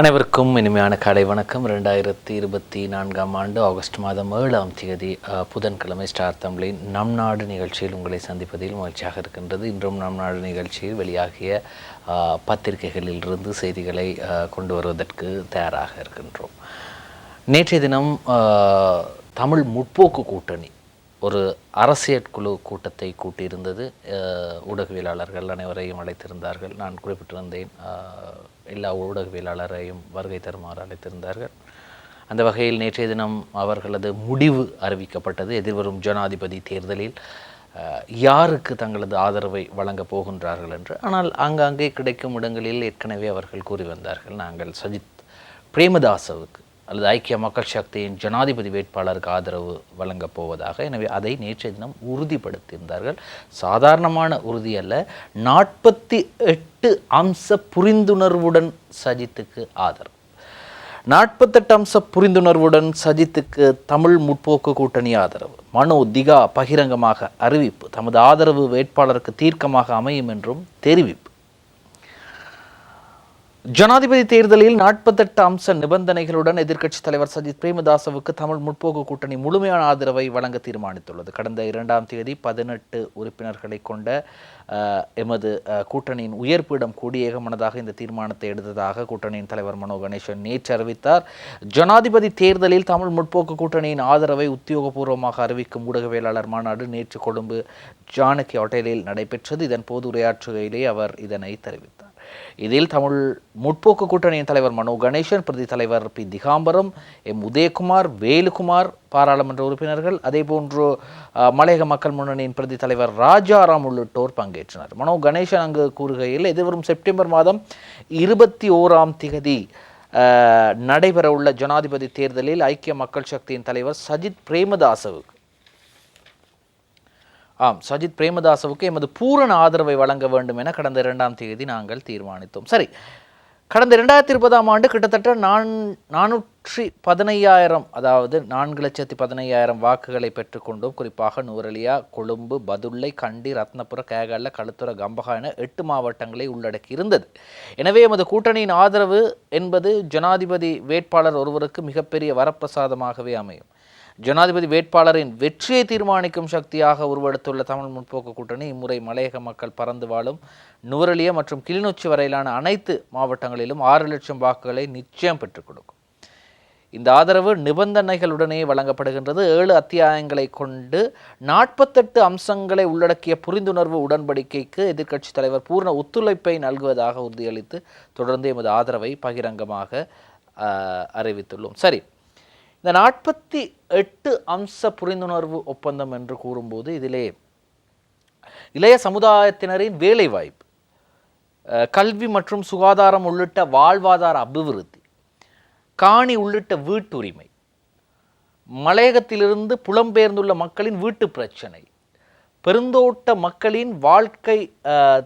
அனைவருக்கும் இனிமையான காலை வணக்கம். ரெண்டாயிரத்தி இருபத்தி நான்காம் ஆண்டு ஆகஸ்ட் மாதம் ஏழாம் தேதி புதன்கிழமை ஸ்டார் தமிழின் நம் நாடு நிகழ்ச்சியில் உங்களை சந்திப்பதில் மகிழ்ச்சியாக இருக்கின்றது. இன்றும் நம் நாடு நிகழ்ச்சியில் வெளியாகிய பத்திரிகைகளிலிருந்து செய்திகளை கொண்டு வருவதற்கு தயாராக இருக்கின்றோம். நேற்றைய தினம் தமிழ் முற்போக்கு கூட்டணி ஒரு அரசியல் குழு கூட்டத்தை கூட்டியிருந்தது. ஊடகவியலாளர்கள் அனைவரையும் அழைத்திருந்தார்கள். நான் குறிப்பிட்டிருந்தேன் எல்லா ஊடகவியலாளரையும் வருகை தருமாறு அழைத்திருந்தார்கள். அந்த வகையில் நேற்றைய தினம் அவர்களது முடிவு அறிவிக்கப்பட்டது. எதிர்வரும் ஜனாதிபதி தேர்தலில் யாருக்கு தங்களது ஆதரவை வழங்கப் போகின்றார்கள் என்று. ஆனால் ஆங்காங்கே கிடைக்கும் இடங்களில் ஏற்கனவே அவர்கள் கூறி வந்தார்கள். நாங்கள் சஜித் பிரேமதாசவுக்கு அல்லது ஐக்கிய மக்கள் சக்தியின் ஜனாதிபதி வேட்பாளருக்கு ஆதரவு வழங்கப் போவதாக. எனவே அதை நேற்றைய தினம் உறுதிப்படுத்தியிருந்தார்கள். சாதாரணமான உறுதி அல்ல நாற்பத்தி எட்டு அம்ச புரிந்துணர்வுடன் சஜித்துக்கு ஆதரவு. நாற்பத்தெட்டு அம்ச புரிந்துணர்வுடன் சஜித்துக்கு தமிழ் முற்போக்கு கூட்டணி ஆதரவு. மனோ திகா பகிரங்கமாக அறிவிப்பு தமது ஆதரவு வேட்பாளருக்கு தீர்க்கமாக அமையும் என்றும் தெரிவிப்பு. ஜனாதிபதி தேர்தலில் நாற்பத்தெட்டு அம்ச நிபந்தனைகளுடன் எதிர்க்கட்சித் தலைவர் சஜித் பிரேமதாசவுக்கு தமிழ் முற்போக்கு கூட்டணி முழுமையான ஆதரவை வழங்க தீர்மானித்துள்ளது. கடந்த இரண்டாம் தேதி பதினெட்டு உறுப்பினர்களை கொண்ட எமது கூட்டணியின் உயர்ப்பிடம் கூடி ஏகமனதாக இந்த தீர்மானத்தை எடுத்ததாக கூட்டணியின் தலைவர் மனோ கணேசன் நேற்று அறிவித்தார். ஜனாதிபதி தேர்தலில் தமிழ் முற்போக்கு கூட்டணியின் ஆதரவை உத்தியோகபூர்வமாக அறிவிக்கும் ஊடகவியலாளர் மாநாடு நேற்று கொழும்பு ஜானகி ஹோட்டலில் நடைபெற்றது. இதன் போது உரையாற்றுகையிலே அவர் இதனை தெரிவித்தார். இதில் தமிழ் முற்போக்கு கூட்டணியின் தலைவர் மனோ கணேசன் பிரதி தலைவர் பி. திகாம்பரம் எம். உதயகுமார் வேலுகுமார் பாராளுமன்ற உறுப்பினர்கள் அதேபோன்று மலையக மக்கள் முன்னணியின் பிரதி தலைவர் ராஜாராம் உள்ளிட்டோர் பங்கேற்றனர். மனோ கணேசன் அங்கு கூறுகையில் எதிர்வரும் செப்டம்பர் மாதம் இருபத்தி ஓராம் திகதி நடைபெறவுள்ள ஜனாதிபதி தேர்தலில் ஐக்கிய மக்கள் சக்தியின் தலைவர் சஜித் பிரேமதாசவுக்கு ஆம் சஜித் பிரேமதாசவுக்கு எமது பூரண ஆதரவை வழங்க வேண்டும் என கடந்த இரண்டாம் தேதி நாங்கள் தீர்மானித்தோம். சரி கடந்த இரண்டாயிரத்தி இருபதாம் ஆண்டு கிட்டத்தட்ட நான் நானூற்றி பதினையாயிரம் அதாவது நான்கு லட்சத்தி பதினையாயிரம் வாக்குகளை பெற்றுக்கொண்டோம். குறிப்பாக நூரலியா கொழும்பு பதுள்ளை கண்டி ரத்னபுர கேகல்ல களுத்துற கம்பகா என எட்டு மாவட்டங்களை உள்ளடக்கி இருந்தது எனவே எமது கூட்டணியின் ஆதரவு என்பது ஜனாதிபதி வேட்பாளர் ஒருவருக்கு மிகப்பெரிய வரப்பிரசாதமாகவே அமையும். ஜனாதிபதி வேட்பாளரின் வெற்றியை தீர்மானிக்கும் சக்தியாக உருவெடுத்துள்ள தமிழ் முற்போக்கு கூட்டணி இம்முறை மலையக மக்கள் பறந்து வாழும் நுவரலிய மற்றும் கிளிநொச்சி வரையிலான அனைத்து மாவட்டங்களிலும் ஆறு லட்சம் வாக்குகளை நிச்சயம் பெற்றுக் கொடுக்கும். இந்த ஆதரவு நிபந்தனைகளுடனே வழங்கப்படுகின்றது. ஏழு அத்தியாயங்களை கொண்டு நாற்பத்தெட்டு அம்சங்களை உள்ளடக்கிய புரிந்துணர்வு உடன்படிக்கைக்கு எதிர்க்கட்சித் தலைவர் பூர்ண ஒத்துழைப்பை நல்குவதாக உறுதியளித்து தொடர்ந்து எமது ஆதரவை பகிரங்கமாக அறிவித்துள்ளோம். சரி இந்த நாற்பத்தி எட்டு அம்ச புரிந்துணர்வு ஒப்பந்தம் என்று கூறும்போது இதிலே இளைய சமுதாயத்தினரின் வேலைவாய்ப்பு கல்வி மற்றும் சுகாதாரம் உள்ளிட்ட வாழ்வாதார அபிவிருத்தி காணி உள்ளிட்ட வீட்டுரிமை மலையகத்திலிருந்து புலம்பெயர்ந்துள்ள மக்களின் வீட்டு பிரச்சனை பெருந்தோட்ட மக்களின் வாழ்க்கை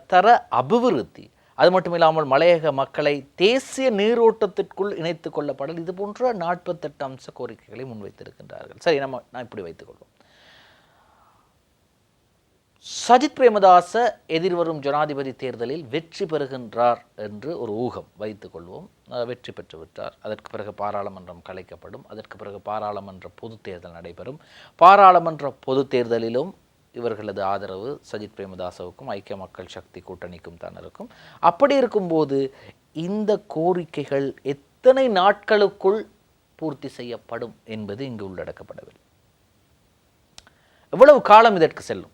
தர அபிவிருத்தி அது மட்டும் இல்லாமல் மலையக மக்களை தேசிய நீரோட்டத்திற்குள் இணைத்து கொள்ளப்படல் இது போன்ற நாற்பத்தெட்டு அம்ச கோரிக்கைகளை முன்வைத்திருக்கின்றார்கள். சரி நம்ம நான் இப்படி வைத்துக்கொள்வோம். சஜித் பிரேமதாச எதிர்வரும் ஜனாதிபதி தேர்தலில் வெற்றி பெறுகின்றார் என்று ஒரு ஊகம் வைத்துக் கொள்வோம். வெற்றி பெற்று விட்டார். அதற்கு பிறகு பாராளுமன்றம் கலைக்கப்படும். அதற்கு பிறகு பாராளுமன்ற பொது தேர்தல் நடைபெறும். பாராளுமன்ற பொதுத் தேர்தலிலும் இவர்களது ஆதரவு சஜித் பிரேமதாசவுக்கும் ஐக்கிய மக்கள் சக்தி கூட்டணிக்கும் தான் இருக்கும். அப்படி இருக்கும்போது இந்த கோரிக்கைகள் எத்தனை நாட்களுக்குள் பூர்த்தி செய்யப்படும் என்பது இங்கு உள்ளடக்கப்படவில்லை. எவ்வளவு காலம் இதற்கு செல்லும்.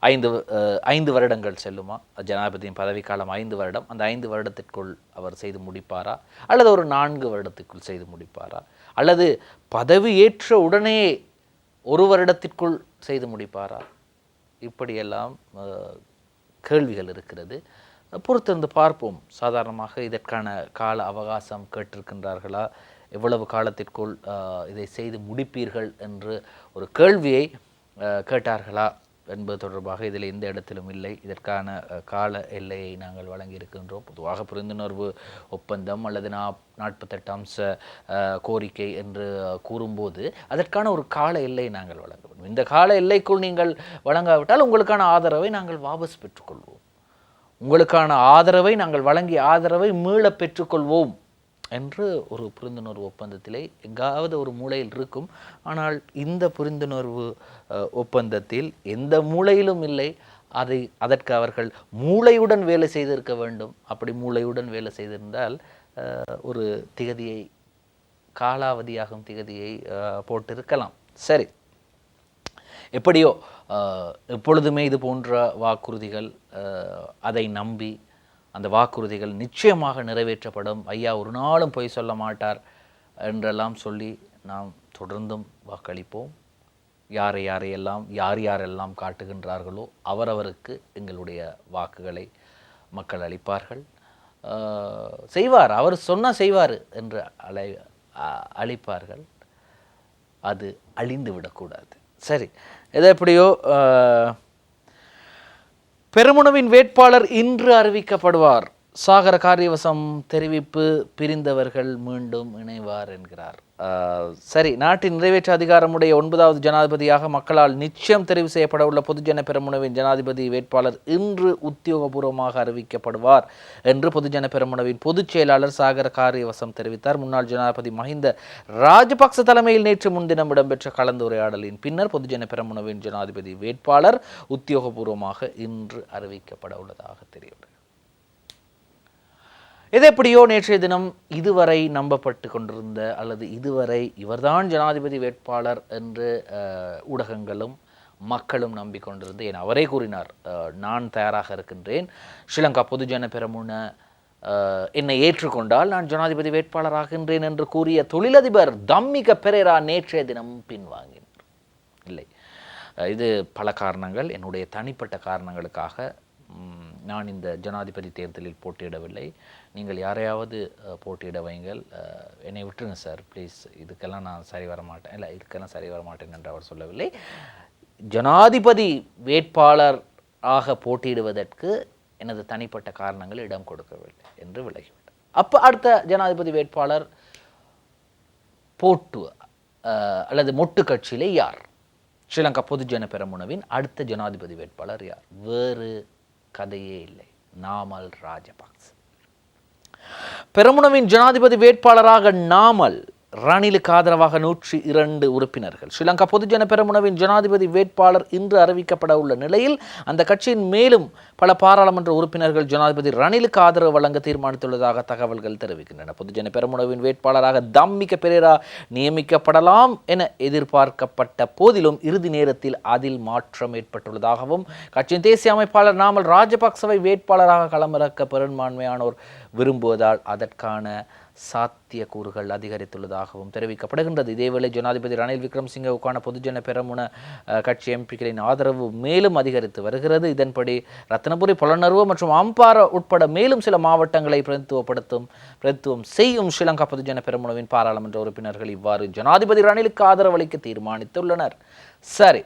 ஐந்து அஹ், ஐந்து வருடங்கள் செல்லுமா? ஜனாதிபதியின் பதவிக்காலம் ஐந்து வருடம். அந்த ஐந்து வருடத்திற்குள் அவர் செய்து முடிப்பாரா? அல்லது ஒரு நான்கு வருடத்திற்குள் செய்து முடிப்பாரா? அல்லது பதவி ஏற்ற உடனே ஒரு வருடத்திற்குள் செய்து முடிப்பாரா? இப்படியெல்லாம் கேள்விகள் இருக்கிறது. பொறுத்திருந்து பார்ப்போம். சாதாரணமாக இதற்கான கால அவகாசம் கேட்டிருக்கின்றார்களா? எவ்வளவு காலத்திற்குள் இதை செய்து முடிப்பீர்கள் என்று ஒரு கேள்வியை கேட்டார்களா? என்பது தொடர்பாக இதில் எந்த இடத்திலும் இல்லை. இதற்கான கால எல்லையை நாங்கள் வழங்கியிருக்கின்றோம். பொதுவாக புரிந்துணர்வு ஒப்பந்தம் அல்லது நா நாற்பத்தெட்டு அம்ச கோரிக்கை என்று கூறும்போது அதற்கான ஒரு கால எல்லை நாங்கள் வழங்க இந்த கால எல்லைக்குள் நீங்கள் வழங்காவிட்டால் உங்களுக்கான ஆதரவை நாங்கள் வாபஸ் பெற்றுக்கொள்வோம். உங்களுக்கான ஆதரவை நாங்கள் வழங்கிய ஆதரவை மீள பெற்றுக்கொள்வோம். என்று ஒரு புரிந்துணர்வு ஒப்பந்தத்திலே எங்காவது ஒரு மூலையில் இருக்கும். ஆனால் இந்த புரிந்துணர்வு ஒப்பந்தத்தில் எந்த மூலையிலும் இல்லை. அதை அதற்கு அவர்கள் மூளையுடன் வேலை செய்திருக்க வேண்டும். அப்படி மூளையுடன் வேலை செய்திருந்தால் ஒரு திகதியை காலாவதியாகும் திகதியை போட்டிருக்கலாம். சரி. எப்படியோ எப்பொழுதுமே இது போன்ற வாக்குறுதிகள் அதை நம்பி அந்த வாக்குறுதிகள் நிச்சயமாக நிறைவேற்றப்படும். ஐயா ஒரு நாளும் பொய் சொல்ல மாட்டார் என்றெல்லாம் சொல்லி நாம் தொடர்ந்தும் வாக்களிப்போம். யாரை யாரையெல்லாம் யார் யாரெல்லாம் காட்டுகின்றார்களோ அவரவருக்கு எங்களுடைய வாக்குகளை மக்கள் அளிப்பார்கள். செய்வார் அவர் சொன்னால் செய்வார் என்று அழை அளிப்பார்கள். அது அழிந்து விடக்கூடாது. சரி எதை எப்படியோ பெருமுனவின் வேட்பாளர் இன்று அறிவிக்கப்படுவார். சாகர காரியவசம் தெரிவிப்பு பிரிந்தவர்கள் மீண்டும் இணைவார் என்கிறார். சரி நாட்டின் நிறைவேற்ற அதிகாரமுடைய ஒன்பதாவது ஜனாதிபதியாக மக்களால் நிச்சயம் தெரிவு செய்யப்பட உள்ள பொதுஜன பெருமுனவின் ஜனாதிபதி வேட்பாளர் இன்று உத்தியோகபூர்வமாக அறிவிக்கப்படுவார் என்று பொதுஜன பெருமுனவின் பொதுச் செயலாளர் சாகர காரியவசம் தெரிவித்தார். முன்னாள் ஜனாதிபதி மஹிந்த ராஜபக்ச தலைமையில் நேற்று முன்தினம் இடம்பெற்ற கலந்துரையாடலின் பின்னர் பொதுஜன பெருமுனவின் ஜனாதிபதி வேட்பாளர் உத்தியோகபூர்வமாக இன்று அறிவிக்கப்பட உள்ளதாக தெரியவில்லை இது எப்படியோ நேற்றைய தினம் இதுவரை நம்பப்பட்டு கொண்டிருந்த அல்லது இதுவரை இவர்தான் ஜனாதிபதி வேட்பாளர் என்று ஊடகங்களும் மக்களும் நம்பிக்கொண்டிருந்து என அவரே கூறினார். நான் தயாராக இருக்கின்றேன். ஸ்ரீலங்கா பொதுஜன பெரமுன என்னை ஏற்றுக்கொண்டால் நான் ஜனாதிபதி வேட்பாளராகின்றேன் என்று கூறிய தொழிலதிபர் தம்மிக பெரேரா நேற்றைய தினம் பின்வாங்கினார். இல்லை. இது பல காரணங்கள். என்னுடைய தனிப்பட்ட காரணங்களுக்காக நான் இந்த ஜனாதிபதி தேர்தலில் போட்டியிடவில்லை. நீங்கள் யாரையாவது போட்டியிட வைங்கள் என்னை விட்டுருங்க சார். ப்ளீஸ் இதுக்கெல்லாம் நான் சரி வர மாட்டேன் இல்லை இதுக்கெல்லாம் சரி வர மாட்டேன் என்று அவர் சொல்லவில்லை. ஜனாதிபதி வேட்பாளர் ஆக போட்டியிடுவதற்கு எனது தனிப்பட்ட காரணங்கள் இடம் கொடுக்கவில்லை என்று விலகிவிட்டார். அப்போ அடுத்த ஜனாதிபதி வேட்பாளர் போட்டு அல்லது மொட்டு கட்சியிலே யார்? ஸ்ரீலங்கா பொதுஜன பெரமுனவின் அடுத்த ஜனாதிபதி வேட்பாளர் யார்? வேறு கதையே இல்லை. நாமல் ராஜபக்ச பெரமுனவின் ஜனாதிபதி வேட்பாளராக நாமல் ரணிலுக்கு ஆதரவாக நூற்றி இரண்டு உறுப்பினர்கள். ஸ்ரீலங்கா பொதுஜன பெரமுனவின் ஜனாதிபதி வேட்பாளர் இன்று அறிவிக்கப்பட உள்ள நிலையில் அந்த கட்சியின் மேலும் பல பாராளுமன்ற உறுப்பினர்கள் ஜனாதிபதி ரணிலுக்கு ஆதரவு வழங்க தீர்மானித்துள்ளதாக தகவல்கள் தெரிவிக்கின்றன. பொதுஜன பெரமுனவின் வேட்பாளராக தம்மிக்க பெரேரா நியமிக்கப்படலாம் என எதிர்பார்க்கப்பட்ட போதிலும் இறுதி நேரத்தில் அதில் மாற்றம் ஏற்பட்டுள்ளதாகவும் கட்சியின் தேசிய அமைப்பாளர் நாமல் ராஜபக்சவை வேட்பாளராக களமிறக்க பெரும்பான்மையானோர் விரும்புவதால் அதற்கான சாத்தியக்கூறுகள் அதிகரித்துள்ளதாகவும் தெரிவிக்கப்படுகின்றது. இதேவேளை ஜனாதிபதி ரணில் விக்ரம்சிங்கவுக்கான பொதுஜன பெரமுன கட்சி எம்பிக்களின் ஆதரவு மேலும் அதிகரித்து வருகிறது. இதன்படி ரத்னபுரி புலனர்வு மற்றும் அம்பார உட்பட மேலும் சில மாவட்டங்களை பிரதித்துவப்படுத்தும் பிரதித்துவம் செய்யும் ஸ்ரீலங்கா பொதுஜன பெரமுனவின் பாராளுமன்ற உறுப்பினர்கள் இவ்வாறு ஜனாதிபதி ரணிலுக்கு ஆதரவளிக்க தீர்மானித்துள்ளனர். சரி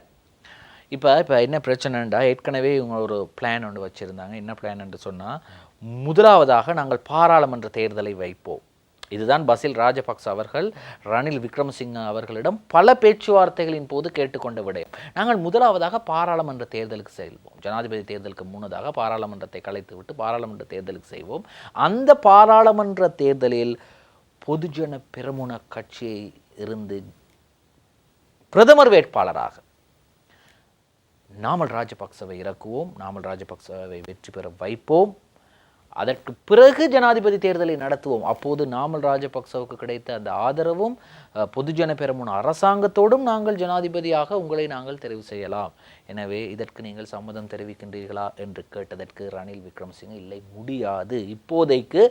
இப்போ இப்போ என்ன பிரச்சனைண்டா? ஏற்கனவே இவங்க ஒரு பிளான் ஒன்று வச்சுருந்தாங்க. என்ன பிளான் என்று சொன்னால் முதலாவதாக நாங்கள் பாராளுமன்ற தேர்தலை வைப்போம். இதுதான் பசில் ராஜபக்ச அவர்கள் ரணில் விக்ரமசிங்க அவர்களிடம் பல பேச்சுவார்த்தைகளின் போது கேட்டுக்கொண்ட விடயம். நாங்கள் முதலாவதாக பாராளுமன்ற தேர்தலுக்கு செல்வோம். ஜனாதிபதி தேர்தலுக்கு முன்னதாக பாராளுமன்றத்தை கலைத்துவிட்டு பாராளுமன்ற தேர்தலுக்கு செய்வோம் அந்த பாராளுமன்ற தேர்தலில் பொதுஜன பெருமுன கட்சியை இருந்து பிரதமர் வேட்பாளராக நாமல் ராஜபக்சவை இறக்குவோம். நாமல் ராஜபக்சவை வெற்றி பெற வைப்போம். அதற்கு பிறகு ஜனாதிபதி தேர்தலை நடத்துவோம். அப்போது நாமல் ராஜபக்சவுக்கு கிடைத்த அந்த ஆதரவும் பொதுஜன பெரமுன அரசாங்கத்தோடும் நாங்கள் ஜனாதிபதியாக உங்களை நாங்கள் தெரிவு செய்யலாம். எனவே இதற்கு நீங்கள் சம்மதம் தெரிவிக்கின்றீர்களா என்று கேட்டதற்கு ரணில் விக்ரமசிங்க இல்லை முடியாது. இப்போதைக்கு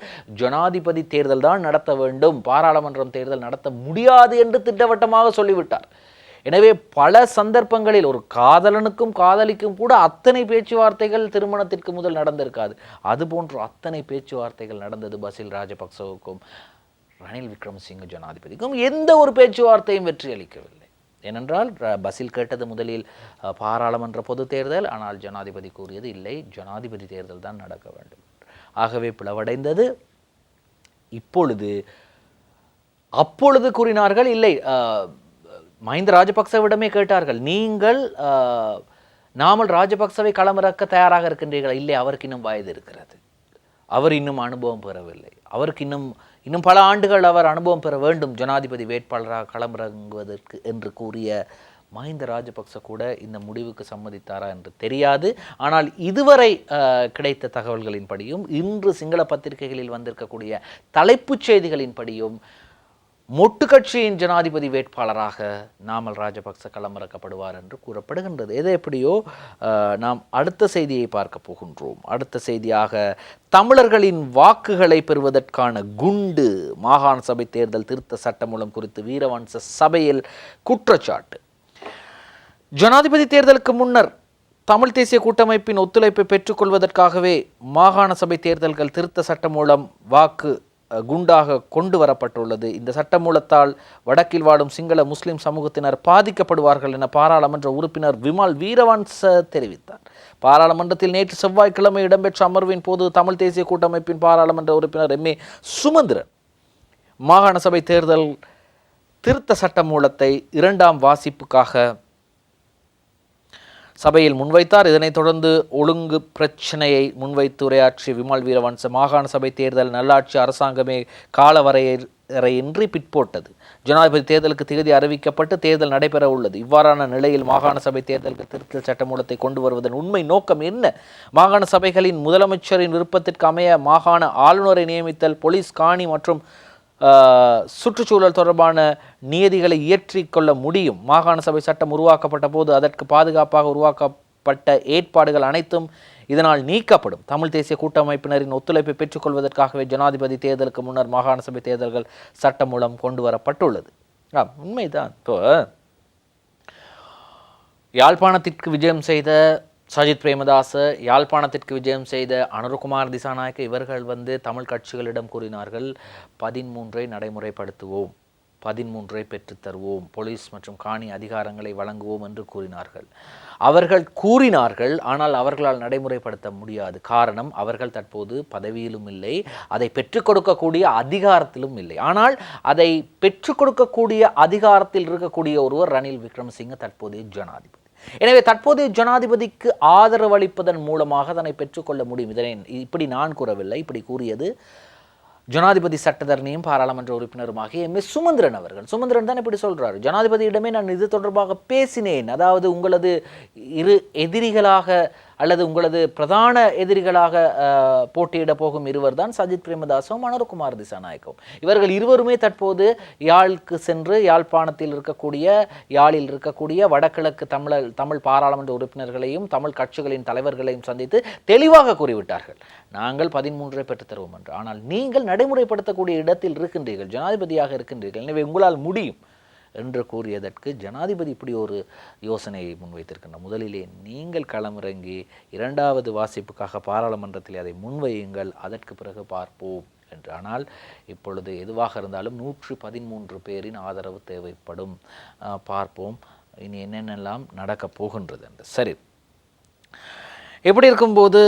ஜனாதிபதி தேர்தல் தான் நடத்த வேண்டும். பாராளுமன்றம் தேர்தல் நடத்த முடியாது என்று திட்டவட்டமாக சொல்லிவிட்டார். எனவே பல சந்தர்ப்பங்களில் ஒரு காதலனுக்கும் காதலிக்கும் கூட அத்தனை பேச்சுவார்த்தைகள் திருமணத்திற்கு முதல் நடந்திருக்காது. அதுபோன்று அத்தனை பேச்சுவார்த்தைகள் நடந்தது பசில் ராஜபக்சவுக்கும் ரணில் விக்ரமசிங்க ஜனாதிபதிக்கும் எந்த ஒரு பேச்சுவார்த்தையும் வெற்றி அளிக்கவில்லை. ஏனென்றால் ர- கேட்டது முதலில் பாராளுமன்ற பொது தேர்தல் ஆனால் ஜனாதிபதி கூறியது இல்லை. ஜனாதிபதி தேர்தல் தான் நடக்க வேண்டும். ஆகவே பிளவடைந்தது. இப்பொழுது அப்பொழுது கூறினார்கள் இல்லை மஹிந்த ராஜபக்சவிடமே கேட்டார்கள். நீங்கள் நாமல் ராஜபக்சவை களமிறக்க தயாராக இருக்கின்றீர்கள்? இல்லை அவருக்கு இன்னும் வயது இருக்கிறது. அவர் இன்னும் அனுபவம் பெறவில்லை. அவருக்கு இன்னும் இன்னும் பல ஆண்டுகள் அவர் அனுபவம் பெற வேண்டும். ஜனாதிபதி வேட்பாளராக களமிறங்குவதற்கு என்று கூறிய மஹிந்த ராஜபக்ச கூட இந்த முடிவுக்கு சம்மதித்தாரா என்று தெரியாது. ஆனால் இதுவரை கிடைத்த தகவல்களின்படியும் இன்று சிங்கள பத்திரிகைகளில் வந்திருக்கக்கூடிய தலைப்புச் செய்திகளின்படியும் மொட்டு கட்சியின் ஜனாதிபதி வேட்பாளராக நாமல் ராஜபக்ச களமிறக்கப்படுவார் என்று கூறப்படுகின்றது. எது எப்படியோ நாம் அடுத்த செய்தியை பார்க்க போகின்றோம். அடுத்த செய்தியாக தமிழர்களின் வாக்குகளை பெறுவதற்கான குண்டு மாகாண சபை தேர்தல் திருத்த சட்டமூலம் குறித்து வீரவன்ச சபையில் குற்றச்சாட்டு. ஜனாதிபதி தேர்தலுக்கு முன்னர் தமிழ் தேசிய கூட்டமைப்பின் ஒத்துழைப்பை பெற்றுக்கொள்வதற்காகவே மாகாண சபை தேர்தல்கள் திருத்த சட்டம் மூலம் வாக்கு குண்டாக கொண்டு வரப்பட்டுள்ளது. இந்த சட்டமூலத்தால் வடக்கில் வாழும் சிங்கள முஸ்லிம் சமூகத்தினர் பாதிக்கப்படுவார்கள் என பாராளுமன்ற உறுப்பினர் விமால் வீரவன்ச தெரிவித்தார். பாராளுமன்றத்தில் நேற்று செவ்வாய்க்கிழமை இடம்பெற்ற அமர்வின் போது தமிழ் தேசிய கூட்டமைப்பின் பாராளுமன்ற உறுப்பினர் எம். ஏ. சுமந்திரன் மாகாண சபை தேர்தல் திருத்த சட்ட மூலத்தை இரண்டாம் வாசிப்புக்காக சபையில் முன்வைத்தார். இதனைத் தொடர்ந்து ஒழுங்கு பிரச்சனையை முன்வைத்து உரையாற்றிய விமல் வீரவன்ச மாகாண சபை தேர்தல் நல்லாட்சி அரசாங்கமே காலவரையறையின்றி பிற்போட்டது. ஜனாதிபதி தேர்தலுக்கு தேதி அறிவிக்கப்பட்டு தேர்தல் நடைபெற உள்ளது. இவ்வாறான நிலையில் மாகாண சபை தேர்தலுக்கு திருத்தல் சட்டமூலத்தை கொண்டு வருவதன் உண்மை நோக்கம் என்ன? மாகாண சபைகளின் முதலமைச்சரின் விருப்பத்திற்கு அமைய மாகாண ஆளுநரை நியமித்தல் போலீஸ் காணி மற்றும் சுற்றுச்சூழல் தொடர்பான நியதிகளை இயற்றிக்கொள்ள முடியும். மாகாண சபை சட்டம் உருவாக்கப்பட்ட போது அதற்கு பாதுகாப்பாக உருவாக்கப்பட்ட ஏற்பாடுகள் அனைத்தும் இதனால் நீக்கப்படும். தமிழ் தேசிய கூட்டமைப்பினரின் ஒத்துழைப்பை பெற்றுக்கொள்வதற்காகவே ஜனாதிபதி தேர்தலுக்கு முன்னர் மாகாண சபை தேர்தல்கள் சட்டம் மூலம் கொண்டு வரப்பட்டுள்ளது. ஆம், உண்மைதான். இப்போ யாழ்ப்பாணத்திற்கு விஜயம் செய்த சஜித் பிரேமதாச யாழ்ப்பாணத்திற்கு விஜயம் செய்த அனுருகுமார் திசாநாயக்க இவர்கள் வந்து தமிழ் கட்சிகளிடம் கூறினார்கள் பதிமூன்றை நடைமுறைப்படுத்துவோம் பதிமூன்றை பெற்றுத் தருவோம் போலீஸ் மற்றும் காணி அதிகாரங்களை வழங்குவோம் என்று கூறினார்கள். அவர்கள் கூறினார்கள் ஆனால் அவர்களால் நடைமுறைப்படுத்த முடியாது. காரணம் அவர்கள் தற்போது பதவியிலும் இல்லை அதை பெற்றுக் கொடுக்கக்கூடிய அதிகாரத்திலும் இல்லை. ஆனால் அதை பெற்றுக் கொடுக்கக்கூடிய அதிகாரத்தில் இருக்கக்கூடிய ஒருவர் ரணில் விக்ரமசிங்க தற்போதைய ஜனாதிபதி. எனவே தற்போதைய ஜனாதிபதிக்கு ஆதரவு அளிப்பதன் மூலமாக அதனை பெற்றுக்கொள்ள முடியும். இதனை இப்படி நான் கூறவில்லை. இப்படி கூறியது ஜனாதிபதி சட்டத்தரணியும் பாராளுமன்ற உறுப்பினருமாகிய எம். எஸ். சுமந்திரன் அவர்கள். சுமந்திரன் தான் இப்படி சொல்றாரு. ஜனாதிபதியிடமே நான் இது தொடர்பாக பேசினேன். அதாவது உங்களது இரு எதிரிகளாக அல்லது உங்களது பிரதான எதிரிகளாக போட்டியிட போகும் இருவர் தான் சஜித் பிரேமதாசும் மனோகுமார் திசாநாயக்கும் இவர்கள் இருவருமே தற்போது யாழ்க்கு சென்று யாழ்ப்பாணத்தில் இருக்கக்கூடிய யாழில் இருக்கக்கூடிய வடகிழக்கு தமிழர் தமிழ் பாராளுமன்ற உறுப்பினர்களையும் தமிழ் கட்சிகளின் தலைவர்களையும் சந்தித்து தெளிவாக கூறிவிட்டார்கள். நாங்கள் பதிமூன்றை பெற்றுத் தருவோம் என்று. ஆனால் நீங்கள் நடைமுறைப்படுத்தக்கூடிய இடத்தில் இருக்கின்றீர்கள் ஜனாதிபதியாக இருக்கின்றீர்கள். எனவே உங்களால் முடியும். என்று கூறியதற்கு ஜனாதிபதி இப்படி ஒரு யோசனையை முன்வைத்திருக்கின்ற முதலிலே நீங்கள் களமிறங்கி இரண்டாவது வாசிப்புக்காக பாராளுமன்றத்தில் அதை முன்வையுங்கள் அதற்கு பிறகு பார்ப்போம் என்று. ஆனால் இப்பொழுது எதுவாக இருந்தாலும் நூற்றி பதிமூன்று பேரின் ஆதரவு தேவைப்படும். பார்ப்போம். இனி என்னென்னலாம் நடக்கப் போகின்றது என்று. சரி. எப்படி இருக்கும்போது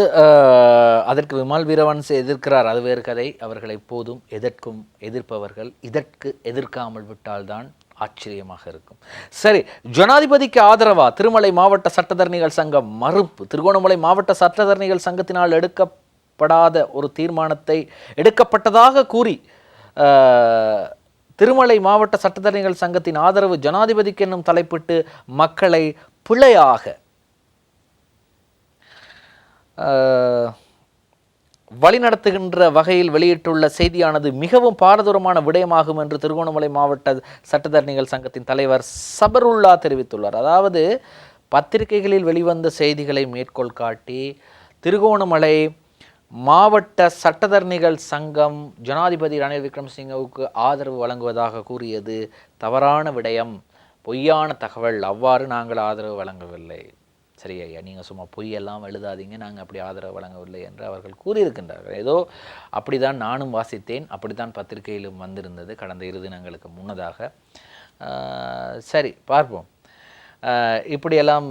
அதற்கு விமல் வீரவன்ஸ் எதிர்க்கிறார் அது வேறு கதை. அவர்கள் எப்போதும் எதற்கும் எதிர்ப்பவர்கள் இதற்கு எதிர்க்காமல் விட்டால்தான் ஆச்சரியமாக இருக்கும். சரி ஜனாதிபதிக்கு ஆதரவா? திருமலை மாவட்ட சட்டத்தரணிகள் சங்கம் மறுப்பு. திருகோணமலை மாவட்ட சட்டத்தரணிகள் சங்கத்தினால் எடுக்கப்படாத ஒரு தீர்மானத்தை எடுக்கப்பட்டதாக கூறி திருமலை மாவட்ட சட்டத்தரணிகள் சங்கத்தின் ஆதரவு ஜனாதிபதிக்கு என்னும் தலைப்பிட்டு மக்களை பிழையாக வழிநடத்துகின்ற வகையில் வெளியிட்டுள்ள செய்தியானது மிகவும் பாரதூரமான விடயமாகும் என்று திருகோணமலை மாவட்ட சட்டத்தரணிகள் சங்கத்தின் தலைவர் சபருல்லா தெரிவித்துள்ளார். அதாவது பத்திரிகைகளில் வெளிவந்த செய்திகளை மேற்கோள் காட்டி திருகோணமலை மாவட்ட சட்டத்தரணிகள் சங்கம் ஜனாதிபதி ரணில் விக்ரமசிங்கவுக்கு ஆதரவு வழங்குவதாக கூறியது தவறான விடயம். பொய்யான தகவல். அவ்வாறு நாங்கள் ஆதரவு வழங்கவில்லை. சரி ஐயா நீங்கள் சும்மா பொய்யெல்லாம் எழுதாதீங்க நாங்கள் அப்படி ஆதரவு வழங்கவில்லை என்று அவர்கள் கூறியிருக்கின்றார்கள். ஏதோ அப்படிதான் நானும் வாசித்தேன் அப்படித்தான் பத்திரிகையிலும் வந்திருந்தது கடந்த இரு தினங்களுக்கு முன்னதாக. சரி பார்ப்போம். இப்படியெல்லாம்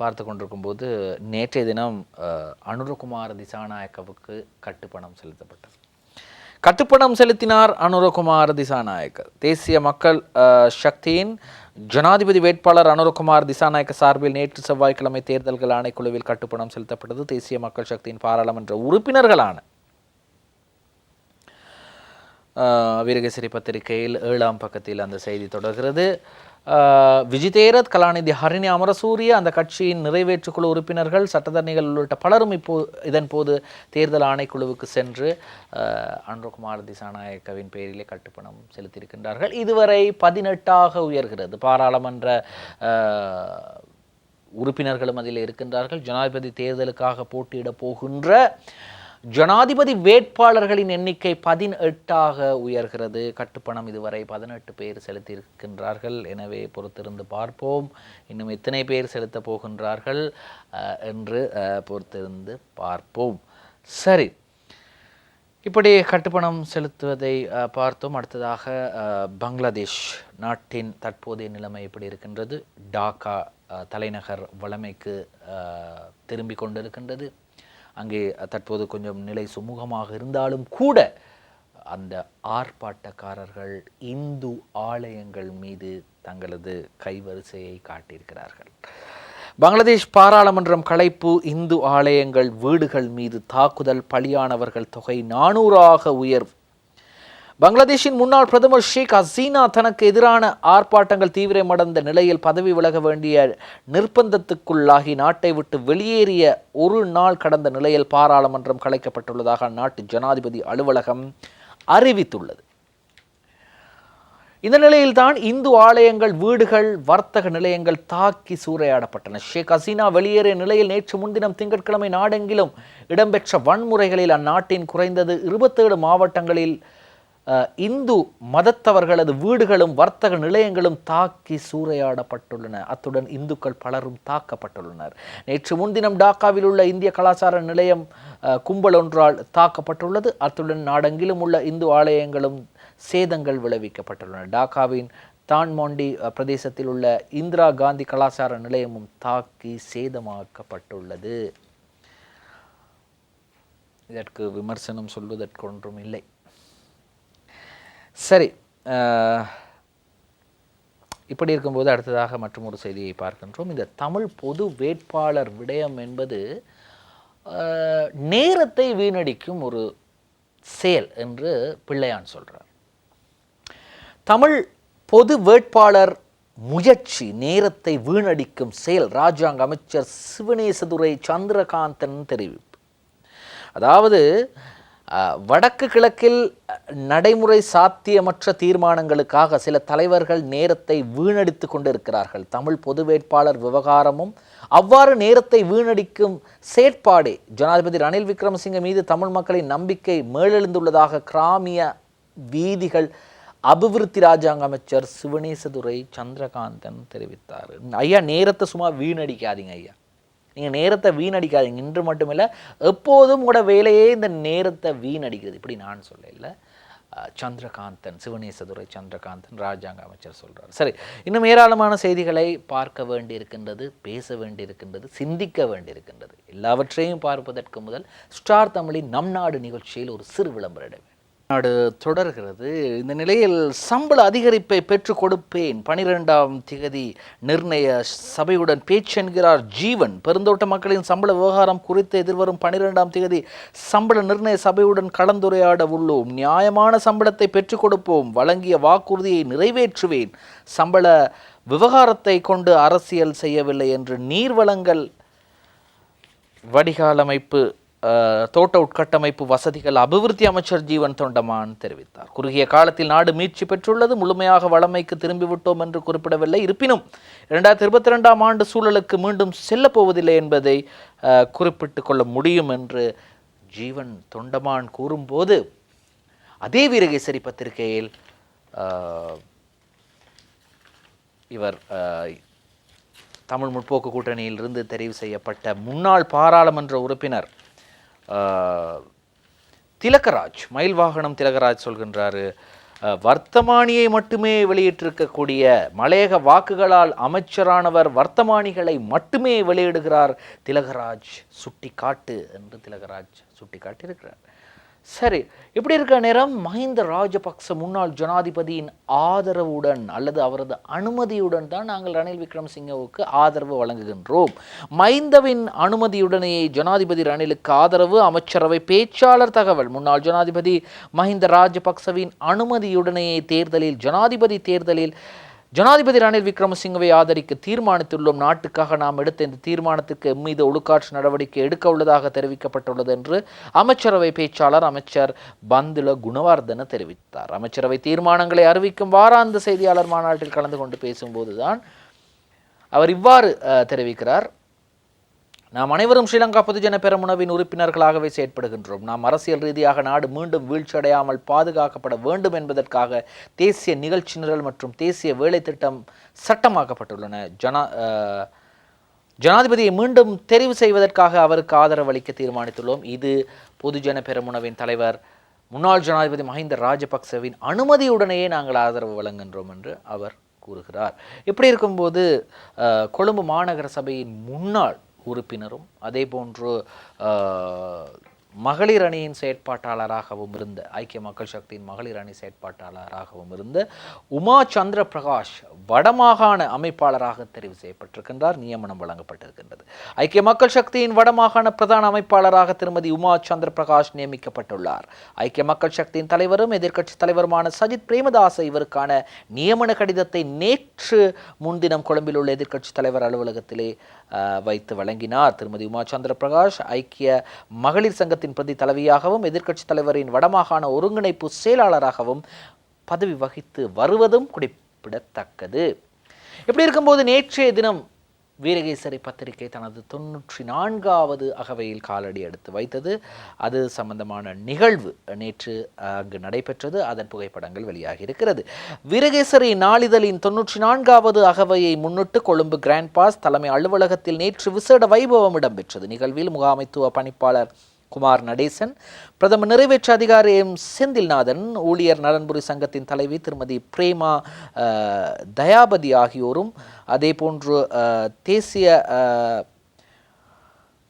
பார்த்து கொண்டிருக்கும்போது நேற்றைய தினம் அனுரகுமார் திசாநாயக்கவுக்கு கட்டுப்பணம் செலுத்தப்பட்டது. கட்டுப்பணம் செலுத்தினார் அனுரகுமார் திசாநாயக்க தேசிய மக்கள் சக்தியின் ஜனாதிபதி வேட்பாளர் அனுரகுமார் திசாநாயக்க சார்பில் நேற்று செவ்வாய்க்கிழமை தேர்தல்கள் ஆணைக்குழுவில் கட்டுப்பணம் செலுத்தப்பட்டது. தேசிய மக்கள் சக்தியின் பாராளுமன்ற உறுப்பினர்களான அஹ், வீரகேசரி பத்திரிகையில் ஏழாம் பக்கத்தில் அந்த செய்தி தொடர்கிறது. விஜிதேரத் கலாநிதி ஹரிணி அமரசூரிய அந்த கட்சியின் நிறைவேற்றுக்குழு உறுப்பினர்கள் சட்டத்தரணிகள் உள்ளிட்ட பலரும் இப்போ இதன் போது தேர்தல் ஆணைக்குழுவுக்கு சென்று அஹ், திசாநாயக்கவின் பெயரிலே கட்டுப்பணம் செலுத்தியிருக்கின்றார்கள். இதுவரை பதினெட்டாக உயர்கிறது. பாராளுமன்ற உறுப்பினர்களும் அதில் இருக்கின்றார்கள். ஜனாதிபதி தேர்தலுக்காக போட்டியிட போகின்ற ஜனாதிபதி வேட்பாளர்களின் எண்ணிக்கை பதினெட்டாக உயர்கிறது. கட்டுப்பணம் இதுவரை பதினெட்டு பேர் செலுத்தியிருக்கின்றார்கள். எனவே பொறுத்திருந்து பார்ப்போம். இன்னும் எத்தனை பேர் செலுத்தப் போகின்றார்கள் என்று பொறுத்திருந்து பார்ப்போம். சரி. இப்படி கட்டுப்பணம் செலுத்துவதை பார்த்தோம். அடுத்ததாக பங்களாதேஷ் நாட்டின் தற்போதைய நிலைமை எப்படி இருக்கின்றது? டாக்கா தலைநகர் வளமைக்கு திரும்பி திரும்பிக் கொண்டிருக்கின்றது. அங்கே தற்போது கொஞ்சம் நிலை சுமூகமாக இருந்தாலும் கூட அந்த ஆர்ப்பாட்டக்காரர்கள் இந்து ஆலயங்கள் மீது தங்களது கைவரிசையை காட்டியிருக்கிறார்கள். பங்களாதேஷ் பாராளுமன்றம் கலைப்பு இந்து ஆலயங்கள் வீடுகள் மீது தாக்குதல் பலியானவர்கள் தொகை நானூறாக உயர்வு பங்களாதேஷின் முன்னாள் பிரதமர் ஷேக் ஹசீனா தனக்கு எதிரான ஆர்ப்பாட்டங்கள் தீவிரமடைந்த நிலையில் பதவி விலக வேண்டிய நிர்பந்தத்துக்குள்ளாகி நாட்டை விட்டு வெளியேறிய ஒரு நாள் கடந்த நிலையில் பாராளுமன்றம் கலைக்கப்பட்டுள்ளதாக அந்நாட்டு ஜனாதிபதி அலுவலகம் அறிவித்துள்ளது. இந்த நிலையில்தான் இந்து ஆலயங்கள் வீடுகள் வர்த்தக நிலையங்கள் தாக்கி சூறையாடப்பட்டன. ஷேக் ஹசீனா வெளியேறிய நிலையில் நேற்று முன்தினம் திங்கட்கிழமை நாடெங்கிலும் இடம்பெற்ற வன்முறைகளில் அந்நாட்டின் குறைந்தது இருபத்தேழு மாவட்டங்களில் இந்து மதத்தவர்களது வீடுகளும் வர்த்தக நிலையங்களும் தாக்கி சூறையாடப்பட்டுள்ளன. அத்துடன் இந்துக்கள் பலரும் தாக்கப்பட்டுள்ளனர். நேற்று முன்தினம் டாக்காவில் உள்ள இந்திய கலாச்சார நிலையம் கும்பல் ஒன்றால் தாக்கப்பட்டுள்ளது. அத்துடன் நாடெங்கிலும் உள்ள இந்து ஆலயங்களும் சேதங்கள் விளைவிக்கப்பட்டுள்ளன. டாக்காவின் தான்மோண்டி பிரதேசத்தில் உள்ள இந்திரா காந்தி கலாச்சார நிலையமும் தாக்கி சேதமாக்கப்பட்டுள்ளது. இதற்கு விமர்சனம் சொல்வதற்கு ஒன்றும் இல்லை. சரி இப்படி இருக்கும்போது அடுத்ததாக மற்றும் ஒரு செய்தியை பார்க்கின்றோம். இந்த தமிழ் பொது வேட்பாளர் விடயம் என்பது நேரத்தை வீணடிக்கும் ஒரு செயல் என்று பிள்ளையான் சொல்றார். தமிழ் பொது வேட்பாளர் முயற்சி நேரத்தை வீணடிக்கும் செயல் ராஜாங்க அமைச்சர் சிவனேசதுரை சந்திரகாந்தன் தெரிவிப்பு. அதாவது வடக்கு கிழக்கில் நடைமுறை சாத்தியமற்ற தீர்மானங்களுக்காக சில தலைவர்கள் நேரத்தை வீணடித்து கொண்டிருக்கிறார்கள். தமிழ் பொது வேட்பாளர் விவகாரமும் அவ்வாறு நேரத்தை வீணடிக்கும் செயற்பாடே ஜனாதிபதி ரணில் விக்ரமசிங்க மீது தமிழ் மக்களின் நம்பிக்கை மேலெழுந்துள்ளதாக கிராமிய வீதிகள் அபிவிருத்தி ராஜாங்க அமைச்சர் சிவனேசதுரை சந்திரகாந்தன் தெரிவித்தார். ஐயா நேரத்தை சும்மா வீணடிக்காதீங்க ஐயா. நீங்கள் நேரத்தை வீணடிக்காதீங்க. இன்று மட்டுமில்லை எப்போதும் கூட வேலையே இந்த நேரத்தை வீணடிக்கிறது. இப்படி நான் சொல்லல. சந்திரகாந்தன் சிவனேசதுரை சந்திரகாந்தன் ராஜாங்க அமைச்சர் சொல்கிறார் சரி இன்னும் ஏராளமான செய்திகளை பார்க்க வேண்டியிருக்கின்றது பேச வேண்டியிருக்கின்றது சிந்திக்க வேண்டியிருக்கின்றது. எல்லாவற்றையும் பார்ப்பதற்கு முதல் ஸ்டார் தமிழின் நம் நாடு நிகழ்ச்சியில் ஒரு சிறு விளம்பரம் இடம் நாடு தொடர்கிறது. இந்த நிலையில் சம்பள அதிகரிப்பை பெற்றுக் கொடுப்பேன். பனிரெண்டாம் திகதி நிர்ணய சபையுடன் பேச்சு என்கிறார் ஜீவன். பெருந்தோட்ட மக்களின் சம்பள விவகாரம் குறித்து எதிர்வரும் பனிரெண்டாம் திகதி சம்பள நிர்ணய சபையுடன் கலந்துரையாட உள்ளோம். நியாயமான சம்பளத்தை பெற்றுக் கொடுப்போம். வழங்கிய வாக்குறுதியை நிறைவேற்றுவேன். சம்பள விவகாரத்தை கொண்டு அரசியல் செய்யவில்லை என்று நீர்வளங்கள் வடிகால் அமைப்பு தோட்ட உட்கட்டமைப்பு வசதிகள் அபிவிருத்தி அமைச்சர் ஜீவன் தொண்டமான் தெரிவித்தார். குறுகிய காலத்தில் நாடு மீட்சி பெற்றுள்ளது முழுமையாக வளமைக்கு திரும்பிவிட்டோம் என்று குறிப்பிடவில்லை. இருப்பினும் இரண்டாயிரத்தி இருபத்தி ரெண்டாம் ஆண்டு சூழலுக்கு மீண்டும் செல்லப்போவதில்லை என்பதை குறிப்பிட்டு கொள்ள முடியும் என்று ஜீவன் தொண்டமான் கூறும்போது அதே வீரகேசரி பத்திரிகையில் இவர் தமிழ் முற்போக்கு கூட்டணியிலிருந்து தெரிவு செய்யப்பட்ட முன்னாள் பாராளுமன்ற உறுப்பினர் திலகராஜ் மயில் வாகனம் திலகராஜ் சொல்கின்றாரு. வர்த்தமானியை மட்டுமே வெளியிட்டிருக்கக்கூடிய மலையக வாக்குகளால் அமைச்சரானவர் வர்த்தமானிகளை மட்டுமே வெளியிடுகிறார் திலகராஜ் சுட்டி காட்டு என்று திலகராஜ் சுட்டி காட்டியிருக்கிறார் சரி இப்படி இருக்க நேரம்? மஹிந்த ராஜபக்ச முன்னாள் ஜனாதிபதியின் ஆதரவுடன் அல்லது அவரது அனுமதியுடன் தான் நாங்கள் ரணில் விக்ரமசிங்கவுக்கு ஆதரவு வழங்குகின்றோம். மஹிந்தவின் அனுமதியுடனேயே ஜனாதிபதி ரணிலுக்கு ஆதரவு அமைச்சரவை பேச்சாளர் தகவல். முன்னாள் ஜனாதிபதி மஹிந்த ராஜபக்சவின் அனுமதியுடனேயே தேர்தலில் ஜனாதிபதி தேர்தலில் ஜனாதிபதி ரணில் விக்ரமசிங்கவை ஆதரிக்க தீர்மானித்துள்ளோம். நாட்டுக்காக நாம் எடுத்த இந்த தீர்மானத்துக்கு மீது ஒழுக்காற்று நடவடிக்கை எடுக்க உள்ளதாக தெரிவிக்கப்பட்டுள்ளது என்று அமைச்சரவை பேச்சாளர் அமைச்சர் பந்துல குணவர்தன தெரிவித்தார். அமைச்சரவை தீர்மானங்களை அறிவிக்கும் வாராந்த செய்தியாளர் மாநாட்டில் கலந்து கொண்டு பேசும்போதுதான் அவர் இவ்வாறு தெரிவிக்கிறார். நாம் அனைவரும் ஸ்ரீலங்கா பொதுஜன பெரமுனவின் உறுப்பினர்களாகவே செயற்படுகின்றோம். நாம் அரசியல் ரீதியாக நாடு மீண்டும் வீழ்ச்சியடையாமல் பாதுகாக்கப்பட வேண்டும் என்பதற்காக தேசிய நிகழ்ச்சி நிரல் மற்றும் தேசிய வேலை திட்டம் சட்டமாக்கப்பட்டுள்ளன. ஜனா ஜனாதிபதியை மீண்டும் தெரிவு செய்வதற்காக அவருக்கு ஆதரவு அளிக்க தீர்மானித்துள்ளோம். இது பொதுஜன பெரமுனவின் தலைவர் முன்னாள் ஜனாதிபதி மஹிந்த ராஜபக்சவின் அனுமதியுடனேயே நாங்கள் ஆதரவு வழங்குகின்றோம் என்று அவர் கூறுகிறார். இப்படி இருக்கும்போது கொழும்பு மாநகர சபையின் முன்னாள் உறுப்பினரும் அதே போன்று மகளிர் அணியின் செயற்பாட்டாளராகவும் இருந்த ஐக்கிய மக்கள் சக்தியின் மகளிர் அணி செயற்பாட்டாளராகவும் இருந்த உமா சந்திர பிரகாஷ் வடமாகாண அமைப்பாளராக தெரிவு செய்யப்பட்டிருக்கின்றார் நியமனம் வழங்கப்பட்டிருக்கின்றது. ஐக்கிய மக்கள் சக்தியின் வடமாகாண பிரதான அமைப்பாளராக திருமதி உமா சந்திர பிரகாஷ் நியமிக்கப்பட்டுள்ளார். ஐக்கிய மக்கள் சக்தியின் தலைவரும் எதிர்க்கட்சி தலைவருமான சஜித் பிரேமதாச இவருக்கான நியமன கடிதத்தை நேற்று முன்தினம் கொழும்பில் உள்ள எதிர்க்கட்சி தலைவர் அலுவலகத்திலே வைத்து வழங்கினார். திருமதி உமா சந்திர பிரகாஷ் ஐக்கிய மகளிர் சங்கத்தின் பிரதி தலைவியாகவும் எதிர்க்கட்சித் தலைவரின் வடமாகாண ஒருங்கிணைப்பு செயலாளராகவும் பதவி வகித்து வருவதும் குறிப்பிடத்தக்கது. இப்படி இருக்கும்போது நேற்றைய தினம் வீரகேசரி பத்திரிகை தனது தொன்னூற்றி நான்காவது அகவையில் காலடி எடுத்து வைத்தது. அது சம்பந்தமான நிகழ்வு நேற்று அங்கு நடைபெற்றது. அதன் புகைப்படங்கள் வெளியாகி இருக்கிறது. வீரகேசரி நாளிதழின் தொன்னூற்றி நான்காவது அகவையை முன்னிட்டு கொழும்பு கிராண்ட் பாஸ் தலைமை அலுவலகத்தில் நேற்று விசேட வைபவம் இடம்பெற்றது. நிகழ்வில் முகாமைத்துவ பணிப்பாளர் குமார் நடேசன் பிரதம நிறைவேற்று அதிகாரி எம். செந்தில்நாதன் ஊழியர் நலன்புரி சங்கத்தின் தலைவி திருமதி பிரேமா தயாபதி ஆகியோரும் அதே போன்று தேசிய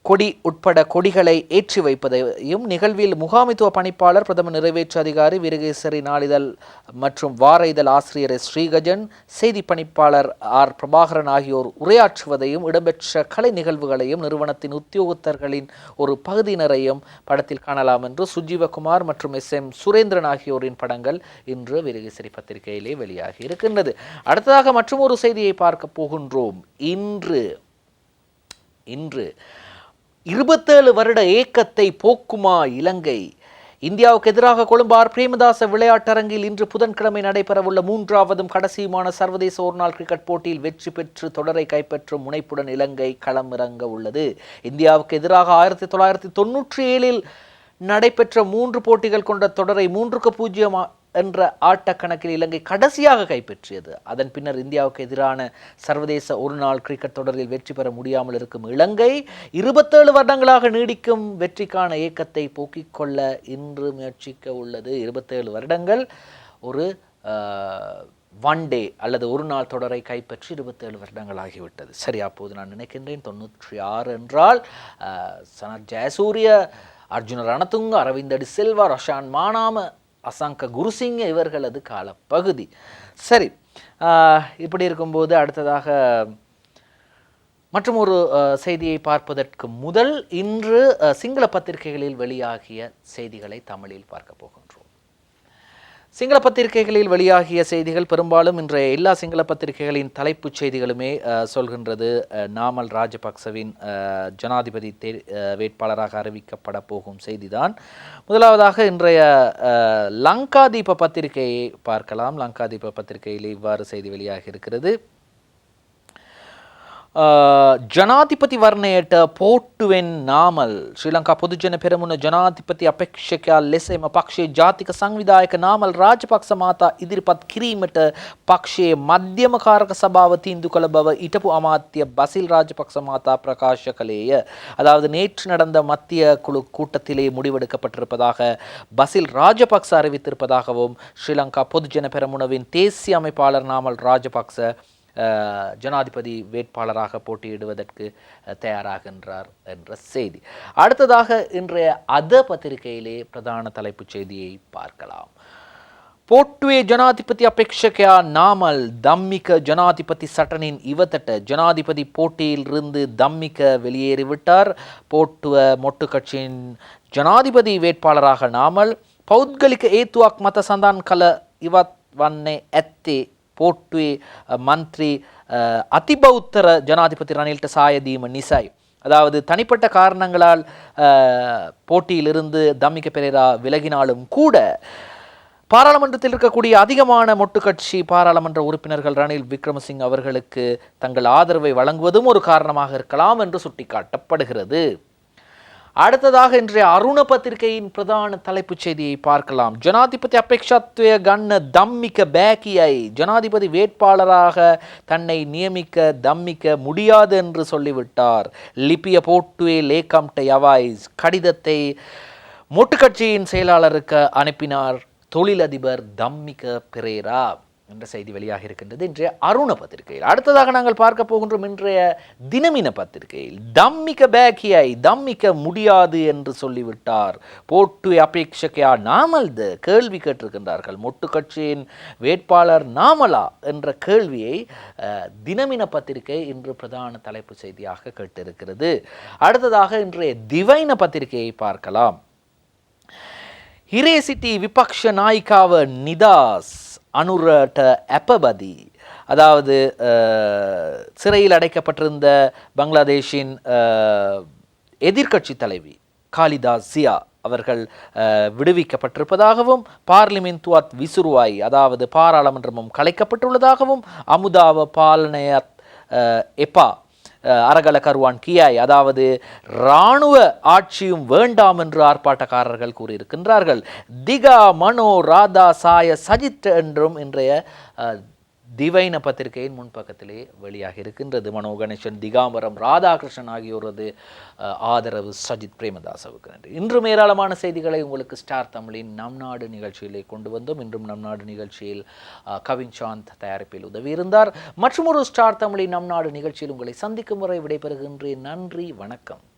கொடி உட்பட கொடிகளை ஏற்றி வைப்பதையும் நிகழ்வில் முகாமித்துவ பணிப்பாளர் பிரதம நிறைவேற்று அதிகாரி வீரகேசரி நாளிதழ் மற்றும் வார இதழ் ஆசிரியர் ஸ்ரீகஜன் செய்தி பணிப்பாளர் ஆர். பிரபாகரன் ஆகியோர் உரையாற்றுவதையும் இடம்பெற்ற கலை நிகழ்வுகளையும் நிறுவனத்தின் உத்தியோகத்தர்களின் ஒரு பகுதியினரையும் படத்தில் காணலாம் என்று சுஜீவகுமார் மற்றும் எஸ். எம். சுரேந்திரன் ஆகியோரின் படங்கள் இன்று வீரகேசரி பத்திரிகையிலே வெளியாகி இருக்கின்றது. அடுத்ததாக மற்றும் ஒரு செய்தியை பார்க்க போகின்றோம். இன்று இன்று இருபத்தேழு வருட ஏக்கத்தை போக்குமா இலங்கை? இந்தியாவுக்கு எதிராக கொழும்பார் பிரேமதாச விளையாட்டரங்கில் இன்று புதன்கிழமை நடைபெறவுள்ள மூன்றாவதும் கடைசியுமான சர்வதேச ஒருநாள் கிரிக்கெட் போட்டியில் வெற்றி பெற்று தொடரை கைப்பற்றும் முனைப்புடன் இலங்கை களமிறங்க உள்ளது. இந்தியாவுக்கு எதிராக ஆயிரத்தி தொள்ளாயிரத்தி தொன்னூற்றி ஏழில் நடைபெற்ற மூன்று போட்டிகள் கொண்ட தொடரை மூன்றுக்கு பூஜ்ஜியம் என்ற ஆட்டக்கணக்கில் இலங்கை கடைசியாக கைப்பற்றியது. அதன் பின்னர் இந்தியாவுக்கு எதிரான சர்வதேச ஒருநாள் கிரிக்கெட் தொடரில் வெற்றி பெற முடியாமல் இருக்கும் இலங்கை இருபத்தேழு வருடங்களாக நீடிக்கும் வெற்றிக்கான இயக்கத்தை போக்கிக் கொள்ள இன்று முயற்சிக்க உள்ளது. இருபத்தேழு வருடங்கள் ஒரு ஒன் டே அல்லது ஒரு நாள் தொடரை கைப்பற்றி இருபத்தேழு வருடங்கள் ஆகிவிட்டது. சரி அப்போது நான் நினைக்கின்றேன் தொண்ணூற்றி ஆறு என்றால் சனத் ஜெயசூரிய அர்ஜுன ரணதுங்க அரவிந்தடி செல்வா ரஷான் மானாம அசங்க குருசிங்க இவர்களது காலப்பகுதி. சரி இப்படி இருக்கும்போது அடுத்ததாக மற்றும் ஒரு செய்தியை பார்ப்பதற்கு முதல் இன்று சிங்கள பத்திரிகைகளில் வெளியாகிய செய்திகளை தமிழில் பார்க்க போகும் சிங்கள பத்திரிகைகளில் வெளியாகிய செய்திகள் பெரும்பாலும் இன்றைய எல்லா சிங்கள பத்திரிகைகளின் தலைப்புச் செய்திகளுமே சொல்கின்றது. நாமல் ராஜபக்சவின் ஜனாதிபதி தே வேட்பாளராக அறிவிக்கப்பட போகும் செய்திதான். முதலாவதாக இன்றைய லங்காதீப பத்திரிகையை பார்க்கலாம். லங்காதீப பத்திரிகையில் இவ்வாறு செய்தி வெளியாகி இருக்கிறது ජනාධිපති වර්ණයට පෝට්ටුවෙන් නාමල් ශ්‍රී ලංකා පොදුජන පෙරමුණ ජනාධිපති අපේක්ෂකයා ලෙස එම පක්ෂයේ ජාතික සංවිධායක නාමල් රාජපක්ෂ මාතා ඉදිරිපත් කිරීමට පක්ෂයේ මධ්‍යමකාරක සභාව තීන්දු කළ බව ඉටපු අමාත්‍ය பசில் ராஜபக்ச மாதா பிரகாஷ கலேய அதாவது நேற்று நடந்த மத்திய குழு கூட்டத்திலே முடிவெடுக்கப்பட்டிருப்பதாக பசில் ராஜபக்ச அறிவித்திருப்பதாகவும் ஸ்ரீலங்கா பொதுஜன பெரமுனவின் தேசிய அமைப்பாளர் நாமல் ராஜபக்ச அஹ், ஜனாதிபதி வேட்பாளராக போட்டியிடுவதற்கு அஹ், தயாராகின்றார் என்ற செய்தி அடுத்ததாக இன்றைய அத பத்திரிகையிலே பிரதான தலைப்புச் செய்தியை பார்க்கலாம் ಪೋಟ್ವೆ ಜನಾಧಿಪತಿ ಅಪೇಕ್ಷಕೆಯ ನಾಮಲ್ தம்மிக ஜனாதிபதி சட்டனின் இவத்தட்ட ஜனாதிபதி போட்டியிலிருந்து தம்மிக வெளியேறிவிட்டார் போட்டுவ மொட்டு கட்சியின் ஜனாதிபதி வேட்பாளராக நாமல் பௌத்கலிக ஏத்துவாக் மத சந்தான் கல இவத் வன்னே எத்தே போட்டுவே மந்திரி அதிபௌத்தர ஜனாதிபதி ரணில்ட சாயதீம நிசாய். அதாவது தனிப்பட்ட காரணங்களால் போட்டியிலிருந்து தம்மிக பெரேரா விலகினாலும் கூட பாராளுமன்றத்தில் இருக்கக்கூடிய அதிகமான மொட்டு கட்சி பாராளுமன்ற உறுப்பினர்கள் ரணில் விக்ரமசிங் அவர்களுக்கு தங்கள் ஆதரவை வழங்குவதும் ஒரு காரணமாக இருக்கலாம் என்று சுட்டிக்காட்டப்படுகிறது. அடுத்ததாக இன்றைய அருண பத்திரிகையின் பிரதான தலைப்புச் செய்தியை பார்க்கலாம். ஜனாதிபதி அபேட்சாத்வய கண்ண தம்மிக்க பேக்கியை ஜனாதிபதி வேட்பாளராக தன்னை நியமிக்க தம்மிக்க முடியாது என்று சொல்லிவிட்டார். லிபிய போட்டுவே லேக்கம் யவாய்ஸ் கடிதத்தை மொட்டுக்கட்சியின் செயலாளருக்கு அனுப்பினார் தொழிலதிபர் தம்மிக பெரேரா. என்ற செய்தி வெளியாக இருக்கின்றது இன்றைய அருண பத்திரிகையில் அடுத்ததாக நாங்கள் பார்க்க போகின்றோம் இன்றைய தினமின பத்திரிகையில் தம்மிக்க பேக்கியை தம்மிக்க முடியாது என்று சொல்லிவிட்டார் போட்டு அபேட்சகையா நாமல்து கேள்வி கேட்டிருக்கின்றார்கள் மொட்டு கட்சியின் வேட்பாளர் நாமலா என்ற கேள்வியை அஹ், தினமின பத்திரிகை இன்று பிரதான தலைப்பு செய்தியாக கேட்டிருக்கிறது அடுத்ததாக இன்றைய திவைன பத்திரிகையை பார்க்கலாம் ಹಿರೇಸಿಟಿ ವಿಪಕ್ಷ ನಾಯಿಕಾವ நிதாஸ் அனுரட்ட அப்பபதி. அதாவது சிறையில் அடைக்கப்பட்டிருந்த பங்களாதேஷின் எதிர்கட்சி எதிர்க்கட்சி தலைவி காளிதாஸ் சியா அவர்கள் விடுவிக்கப்பட்டிருப்பதாகவும் விடுவிக்கப்பட்டிருப்பதாகவும் பார்லிமென்துவாத் விசுருவாய் அதாவது பாராளுமன்றமும் கலைக்கப்பட்டுள்ளதாகவும் அமுதாவ பாலனயத் எப்பா அரகல கருவான் கியாய். அதாவது இராணுவ ஆட்சியும் வேண்டாம் என்று ஆர்ப்பாட்டக்காரர்கள் கூறியிருக்கின்றார்கள். திகா மனோ ராதா சாய சஜித் என்றும் இன்றைய திவைன பத்திரிகையின் முன்பக்கத்திலே வெளியாக இருக்கின்றது. மனோ கணேசன் திகாம்பரம் ராதாகிருஷ்ணன் ஆகியோரது ஆதரவு சஜித் பிரேமதாசவுக்கு நன்றி. இன்றும் ஏராளமான செய்திகளை உங்களுக்கு ஸ்டார் தமிழின் நம் நாடு நிகழ்ச்சியிலே கொண்டு வந்தோம். இன்றும் நம் நாடு நிகழ்ச்சியில் கவிஞ்சாந்த் கவின் சாந்த் தயாரிப்பில் உதவி இருந்தார். மற்றும் ஒரு ஸ்டார் தமிழின் நம் நாடு நிகழ்ச்சியில் உங்களை சந்திக்கும் வரை விடைபெறுகின்றேன். நன்றி வணக்கம்.